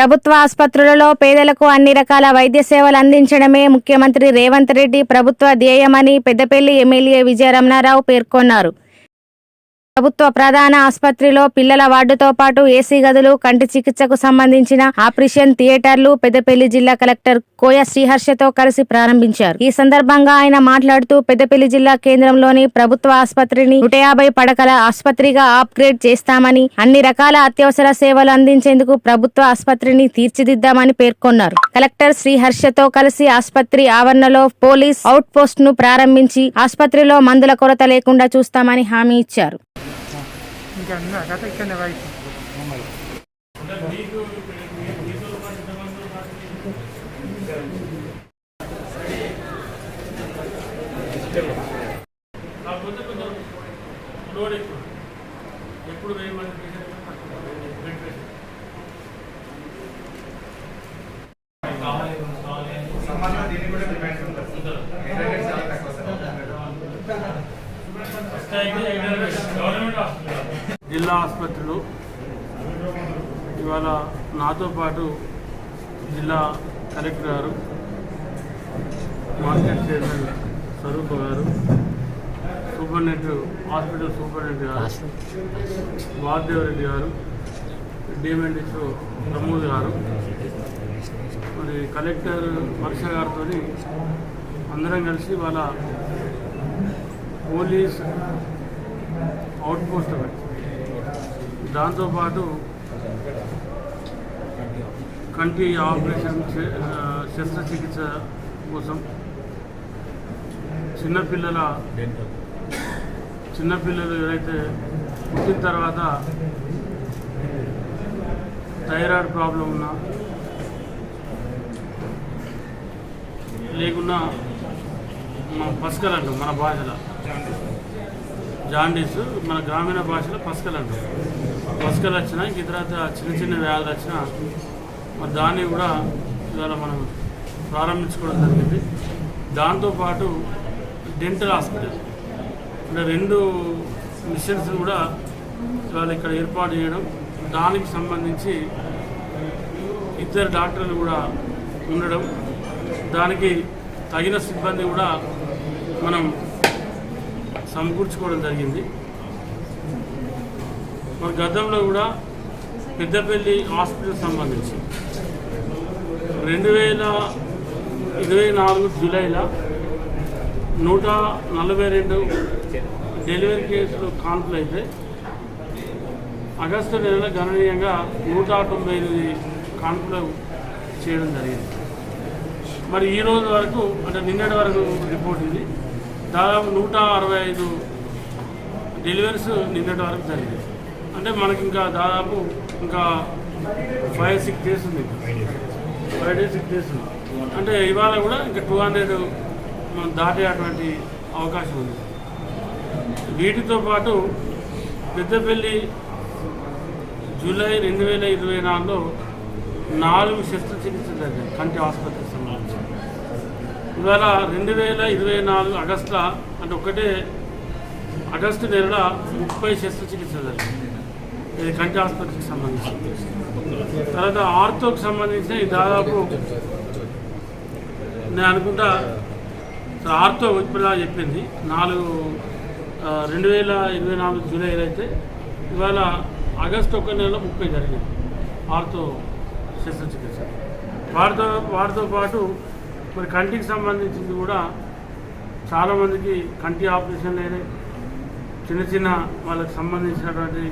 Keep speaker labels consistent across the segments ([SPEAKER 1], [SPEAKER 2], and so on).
[SPEAKER 1] ప్రభుత్వ ఆసుపత్రులలో పేదలకు అన్ని రకాల వైద్య సేవలు అందించడమే ముఖ్యమంత్రి రేవంత్ రెడ్డి ప్రభుత్వ ధ్యేయమని పెద్దపల్లి ఎమ్మెల్యే విజయ రమణారావు పేర్కొన్నారు. ప్రభుత్వ ప్రధాన ఆసుపత్రిలో పిల్లల వార్డుతో పాటు ఏసీ గదులు కంటి చికిత్సకు సంబంధించిన ఆపరేషన్ థియేటర్లు పెద్దపల్లి జిల్లా కలెక్టర్ కోయ శ్రీహర్షతో కలిసి ప్రారంభించారు. ఈ సందర్భంగా ఆయన మాట్లాడుతూ పెద్దపల్లి జిల్లా కేంద్రంలోని ప్రభుత్వ ఆసుపత్రిని నూట యాభై పడకల ఆసుపత్రిగా అప్గ్రేడ్ చేస్తామని అన్ని రకాల అత్యవసర సేవలు అందించేందుకు ప్రభుత్వ ఆసుపత్రిని తీర్చిదిద్దామని పేర్కొన్నారు. కలెక్టర్ శ్రీహర్షతో కలిసి ఆసుపత్రి ఆవరణలో పోలీస్ అవుట్ పోస్ట్ను ప్రారంభించి ఆసుపత్రిలో మందుల కొరత లేకుండా చూస్తామని హామీ ఇచ్చారు.
[SPEAKER 2] ఇంకా అన్న కథ ఇక్కడనే వైపు
[SPEAKER 3] ఎప్పుడు వెయ్యి మంది పేషెంట్ జిల్లా ఆసుపత్రులు ఇవాళ నాతో పాటు జిల్లా కలెక్టర్ గారు మార్కెట్ చైర్మన్ స్వరూప గారు సూపరింటెండెంట్ హాస్పిటల్ సూపరింటెండెంట్ గారు వాసుదేవరెడ్డి గారు డిఎంఎన్డిఓ ప్రమోద్ గారు. మరి కలెక్టర్ వర్ష గారితో అందరం కలిసి వాళ్ళ పోలీస్ అవుట్ పోస్ట్ పెట్టి దాంతోపాటు కంటి ఆపరేషన్ శస్త్రచికిత్స కోసం చిన్నపిల్లల చిన్నపిల్లలు ఎవరైతే పుట్టిన తర్వాత థైరాయిడ్ ప్రాబ్లం ఉన్నా లేకున్నా మన పస్కలు అంటాం మన భాషలో. జాండీస్ మన గ్రామీణ భాషలో పస్కలు అంటాం. పస్కలు వచ్చినా ఇంక తర్వాత చిన్న చిన్న వ్యాధులు వచ్చినా మరి దాన్ని కూడా ఇవాళ మనం ప్రారంభించుకోవడం జరిగింది. దాంతోపాటు డెంటల్ హాస్పిటల్ అంటే రెండు మిషన్స్ కూడా ఇవాళ ఇక్కడ ఏర్పాటు చేయడం దానికి సంబంధించి ఇద్దరు డాక్టర్లు కూడా ఉండడం దానికి తగిన సిబ్బంది కూడా మనం సమకూర్చుకోవడం జరిగింది. మరి గతంలో కూడా పెద్దపల్లి హాస్పిటల్ సంబంధించి రెండు వేల ఇరవై నాలుగు జూలైలో నూట నలభై రెండు డెలివరీ కేసులు కాన్పులు అయితే ఆగస్టు నెలలో గణనీయంగా నూట తొంభై ఎనిమిది కాన్పులు చేయడం జరిగింది. మరి ఈ రోజు వరకు అంటే నిన్నటి వరకు రిపోర్ట్ ఇది. దాదాపు నూట అరవై ఐదు డెలివరీస్ నిన్నటి వరకు జరిగింది. అంటే మనకి ఇంకా దాదాపు ఇంకా ఫైవ్ సిక్స్ డేస్ ఉంది. ఫైవ్ డేస్ సిక్స్ డేస్ ఉంది. అంటే ఇవాళ కూడా ఇంకా టూ హండ్రెడ్ మనం దాటేటువంటి అవకాశం ఉంది. వీటితో పాటు పెద్దపల్లి జూలై రెండు వేల ఇరవై నాలుగులో నాలుగు శస్త్రచికిత్సలు జరిగాయి. కంటి ఆసుపత్రికి సంబంధించి. ఇవాళ రెండు వేల ఇరవై నాలుగు ఆగస్టులో అంటే ఒకటే ఆగస్టు నెల ముప్పై శస్త్రచికిత్సలు జరిగాయి. ఇది కంటి ఆసుపత్రికి సంబంధించి. తర్వాత ఆర్థోకి సంబంధించిన దాదాపు నేను అనుకుంటా ఆర్థో ఆర్తో ఇప్పుడులా చెప్పింది. నాలుగు రెండు వేల ఇరవై నాలుగు జూలైలో అయితే ఇవాళ ఆగస్టు ఒక నెలలో ముప్పై జరిగింది ఆర్తో శస్త్రచికిత్స. వారితో వారితో పాటు మరి కంటికి సంబంధించింది కూడా చాలామందికి కంటి ఆపరేషన్లు అయినాయి. చిన్న చిన్న వాళ్ళకి సంబంధించినటువంటి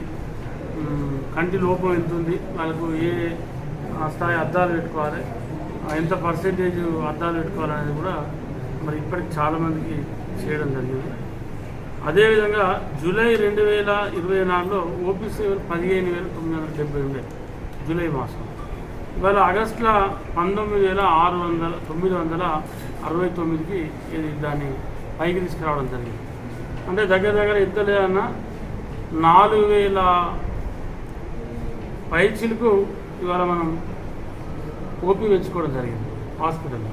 [SPEAKER 3] కంటి లోపం ఎంత ఉంది? వాళ్ళకు ఏ స్థాయి అద్దాలు పెట్టుకోవాలి? ఎంత పర్సెంటేజ్ అద్దాలు పెట్టుకోవాలనేది కూడా మరి ఇప్పటికి చాలామందికి చేయడం జరిగింది. అదేవిధంగా జూలై రెండు వేల ఇరవై నాలుగులో ఓపీసీ పదిహేను వేల తొమ్మిది వందల డెబ్బై ఉండే జూలై మాసం. ఇవాళ ఆగస్టులో పంతొమ్మిది వేల ఆరు వందల తొమ్మిది వందల అరవై తొమ్మిదికి ఇది దాన్ని పైకి తీసుకురావడం జరిగింది. అంటే దగ్గర దగ్గర ఎంత లేదన్నా నాలుగు వేల పై చిలుకు ఇవాళ మనం ఓపీ పెంచుకోవడం జరిగింది హాస్పిటల్లో.